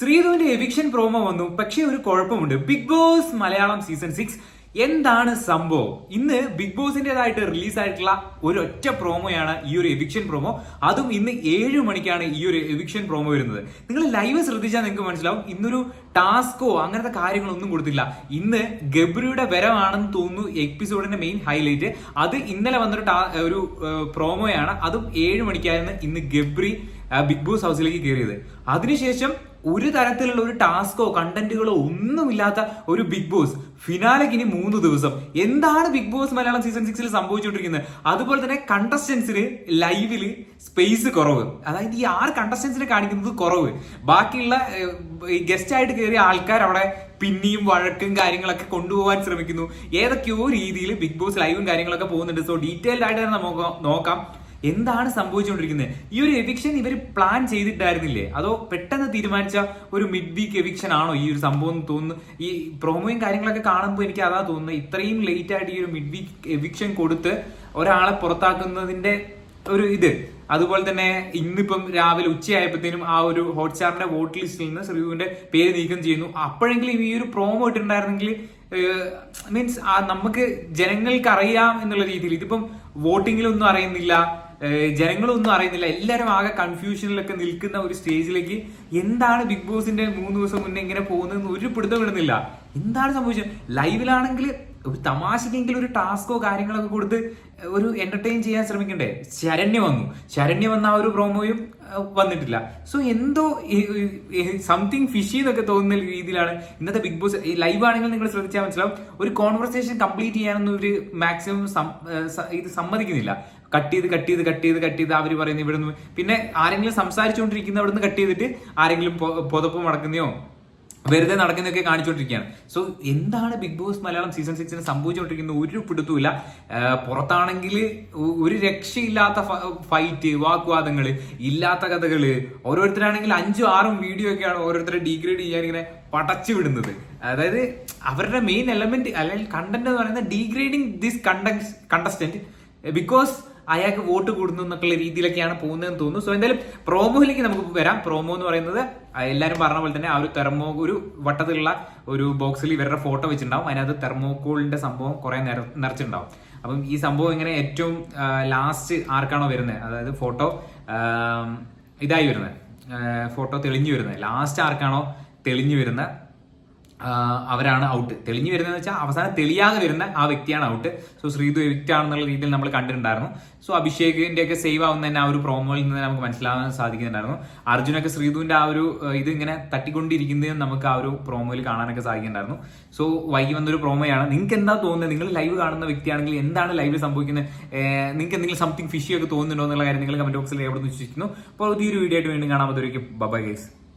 ശ്രീധുവിന്റെ eviction promo വന്നു. പക്ഷേ ഒരു കുഴപ്പമുണ്ട്. Bigg Boss Malayalam season six എന്താണ് സംഭവം? ഇന്ന് ബിഗ് ബോസിന്റേതായിട്ട് റിലീസ് ആയിട്ടുള്ള ഒരു ഒറ്റ പ്രോമോയാണ് ഈ ഒരു എവിക്ഷൻ പ്രോമോ അതും ഇന്ന് ഏഴു മണിക്കാണ് ഈ ഒരു എവിക്ഷൻ പ്രോമോ വരുന്നത്. നിങ്ങൾ ലൈവ് ശ്രദ്ധിച്ചാൽ നിങ്ങൾക്ക് മനസ്സിലാവും. ഇന്നൊരു ടാസ്കോ അങ്ങനത്തെ കാര്യങ്ങളൊന്നും കൊടുത്തില്ല. ഇന്ന് ഗബ്രിയുടെ വരവാണെന്ന് തോന്നുന്നു എപ്പിസോഡിന്റെ മെയിൻ ഹൈലൈറ്റ് അത് ഇന്നലെ വന്നൊരു ടാ- ഒരു പ്രോമോയാണ് അതും ഏഴ് മണിക്കായിരുന്നു ഇന്ന് ഗബ്രി ബിഗ് ബോസ് ഹൗസിലേക്ക് കയറിയത്. അതിനുശേഷം ഒരു തരത്തിലുള്ള ഒരു ടാസ്കോ കണ്ടന്റുകളോ ഒന്നുമില്ലാത്ത ഒരു ബിഗ് ബോസ്. ഫിനാലയ്ക്ക് ഇനി മൂന്ന് ദിവസം. എന്താണ് ബിഗ് ബോസ് മലയാളം സീസൺ സിക്സിൽ സംഭവിച്ചുകൊണ്ടിരിക്കുന്നത്? അതുപോലെ തന്നെ കണ്ടസ്റ്റൻസിന് ലൈവിൽ സ്പേസ് കുറവ്. അതായത് ഈ ആറ് കണ്ടസ്റ്റൻസിനെ കാണിക്കുന്നത് കുറവ്. ബാക്കിയുള്ള ഗസ്റ്റ് ആയിട്ട് കയറിയ ആൾക്കാർ അവിടെ പിന്നെയും വഴക്കും കാര്യങ്ങളൊക്കെ കൊണ്ടുപോകാൻ ശ്രമിക്കുന്നു. ഏതൊക്കെയോ രീതിയിൽ ബിഗ് ബോസ് ലൈവും കാര്യങ്ങളൊക്കെ പോകുന്നുണ്ട്. സോ ഡീറ്റെയിൽഡ് ആയിട്ട് തന്നെ നമുക്ക് നോക്കാം. എന്താണ് സംഭവിച്ചുകൊണ്ടിരിക്കുന്നത്? ഈ ഒരു എവിക്ഷൻ ഇവർ പ്ലാൻ ചെയ്തിട്ടായിരുന്നില്ലേ? അതോ പെട്ടെന്ന് തീരുമാനിച്ച ഒരു മിഡ് വീക്ക് എവിക്ഷൻ ആണോ ഈ ഒരു സംഭവം തോന്നുന്നു? ഈ പ്രൊമോയും കാര്യങ്ങളൊക്കെ കാണുമ്പോൾ എനിക്ക് അതാ തോന്നുന്നത്. ഇത്രയും ലേറ്റ് ആയിട്ട് ഈ ഒരു മിഡ് വീക്ക് എവിക്ഷൻ കൊടുത്ത് ഒരാളെ പുറത്താക്കുന്നതിന്റെ ഒരു ഇത്. അതുപോലെ തന്നെ ഇന്നിപ്പം രാവിലെ ഉച്ചയായപ്പോഴത്തേനും ആ ഒരു ഹോട്ട്സ്റ്റാറിന്റെ വോട്ട് ലിസ്റ്റിൽ നിന്ന് ശ്രീവിന്റെ പേര് നീക്കം ചെയ്യുന്നു. അപ്പോഴെങ്കിലും ഈ ഒരു പ്രോമോ ഇട്ടിട്ടുണ്ടായിരുന്നെങ്കിൽ മീൻസ് നമുക്ക് ജനങ്ങൾക്ക് അറിയാം എന്നുള്ള രീതിയിൽ. ഇതിപ്പം വോട്ടിങ്ങിലൊന്നും അറിയുന്നില്ല. ജനങ്ങളൊന്നും അറിയുന്നില്ല. എല്ലാവരും ആകെ കൺഫ്യൂഷനിലൊക്കെ നിൽക്കുന്ന ഒരു സ്റ്റേജിലേക്ക് എന്താണ് ബിഗ് ബോസിന്റെ മൂന്ന് ദിവസം മുന്നേ ഇങ്ങനെ പോകുന്നതെന്ന് ഒരു പിടുത്തം വിടുന്നില്ല. എന്താണ് സംഭവിച്ചത്? ലൈവിലാണെങ്കിൽ ഒരു തമാശക്കെങ്കിലും ഒരു ടാസ്കോ കാര്യങ്ങളൊക്കെ കൊടുത്ത് ഒരു എന്റർടൈൻ ചെയ്യാൻ ശ്രമിക്കണ്ടേ? ശരണ്യ വന്നു. ശരണ്യ വന്ന ആ ഒരു പ്രോമോയും വന്നിട്ടില്ല. സോ എന്തോ സംതിങ് ഫിഷി എന്നൊക്കെ തോന്നുന്ന രീതിയിലാണ് ഇന്നത്തെ ബിഗ് ബോസ് ലൈവ് ആണെങ്കിൽ നിങ്ങൾ ശ്രദ്ധിച്ചാൽ മനസ്സിലാവും. ഒരു കോൺവെർസേഷൻ കംപ്ലീറ്റ് ചെയ്യാനൊന്നും ഒരു മാക്സിമം ഇത് സമ്മതിക്കുന്നില്ല. കട്ട് ചെയ്ത് കട്ട് ചെയ്ത് കട്ട് ചെയ്ത് കട്ട് ചെയ്ത് അവർ പറയുന്നത് ഇവിടുന്ന്. പിന്നെ ആരെങ്കിലും സംസാരിച്ചുകൊണ്ടിരിക്കുന്ന അവിടുന്ന് കട്ട് ചെയ്തിട്ട് ആരെങ്കിലും പൊതപ്പ് മടക്കുന്നയോ? വെറുതെ നടക്കുന്നതൊക്കെ കാണിച്ചുകൊണ്ടിരിക്കുകയാണ് സോ എന്താണ് ബിഗ് ബോസ് മലയാളം സീസൺ സിക്സിന് സംഭവിച്ചുകൊണ്ടിരിക്കുന്ന ഒരു പിടുത്തുമില്ല പുറത്താണെങ്കിൽ ഒരു രക്ഷയില്ലാത്ത ഫൈറ്റ് വാക്വാദങ്ങൾ ഇല്ലാത്ത കഥകൾ ഓരോരുത്തരാണെങ്കിൽ അഞ്ചും ആറും വീഡിയോ ഒക്കെയാണ് ഓരോരുത്തരെ ഡീഗ്രേഡ് ചെയ്യാൻ ഇങ്ങനെ പടച്ചു വിടുന്നത്. അതായത് അവരുടെ മെയിൻ എലമെന്റ് അല്ലെങ്കിൽ കണ്ടന്റ് എന്ന് പറയുന്നത് ഡീഗ്രേഡിങ് ദിസ് കണ്ടസ്റ്റന്റ് ബിക്കോസ് അയാൾക്ക് വോട്ട് കൂടുന്നു എന്നൊക്കെയുള്ള രീതിയിലൊക്കെയാണ് പോകുന്നതെന്ന് തോന്നുന്നു. സോ എന്തായാലും പ്രോമോയിലേക്ക് നമുക്ക് വരാം. പ്രോമോ എന്ന് പറയുന്നത് എല്ലാവരും പറഞ്ഞ പോലെ തന്നെ ആ ഒരു തെർമോ ഒരു വട്ടത്തിലുള്ള ഒരു ബോക്സിൽ ഇവരുടെ ഫോട്ടോ വെച്ചിട്ടുണ്ടാവും. അതിനകത്ത് തെർമോക്കോളിന്റെ സംഭവം കുറെ നിറച്ചിട്ടുണ്ടാവും. അപ്പം ഈ സംഭവം ഇങ്ങനെ ഏറ്റവും ലാസ്റ്റ് ആർക്കാണോ വരുന്നത്? അതായത് ഫോട്ടോ ഇതായി വരുന്നത്. ഫോട്ടോ തെളിഞ്ഞു വരുന്നത്. ലാസ്റ്റ് ആർക്കാണോ തെളിഞ്ഞു വരുന്ന അവരാണ് ഔട്ട് തെളിഞ്ഞു വരുന്നതെന്ന് വെച്ചാൽ അവസാനം തെളിയാതെ വരുന്ന ആ വ്യക്തിയാണ് ഔട്ട് സോ ശ്രീതു എവിക്റ്റ് ആണെന്നുള്ള രീതിയിൽ നമ്മൾ കണ്ടിട്ടുണ്ടായിരുന്നു. സോ അഭിഷേകിന്റെ ഒക്കെ സേവ് ആവുന്ന തന്നെ ആ ഒരു പ്രോമോയിൽ നിന്ന് നമുക്ക് മനസ്സിലാവാൻ സാധിക്കുന്നുണ്ടായിരുന്നു. അർജുനൊക്കെ ശ്രീതുവിന്റെ ആ ഒരു ഇത് ഇങ്ങനെ തട്ടിക്കൊണ്ടിരിക്കുന്നതും നമുക്ക് ആ ഒരു പ്രോമോയിൽ കാണാനൊക്കെ സാധിക്കുന്നുണ്ടായിരുന്നു. സോ വൈകി വന്നൊരു പ്രോമോയാണ് നിങ്ങൾക്ക് എന്താ തോന്നുന്നത്? നിങ്ങൾ ലൈവ് കാണുന്ന വ്യക്തിയാണെങ്കിൽ എന്താണ് ലൈവിൽ സംഭവിക്കുന്നത്? നിങ്ങൾക്ക് എന്തെങ്കിലും സംതിങ് ഫിഷി ഒക്കെ തോന്നുന്നുണ്ടോ എന്നുള്ള കാര്യം നിങ്ങൾ കമന്റ് ബോക്സിൽ എവിടെ നിന്ന് വിശ്വസിക്കുന്നു അപ്പോൾ ഒരു വീഡിയോ ആയിട്ട് വീണ്ടും കാണാൻ പറ്റുമായിരിക്കും ബൈ ഗൈസ്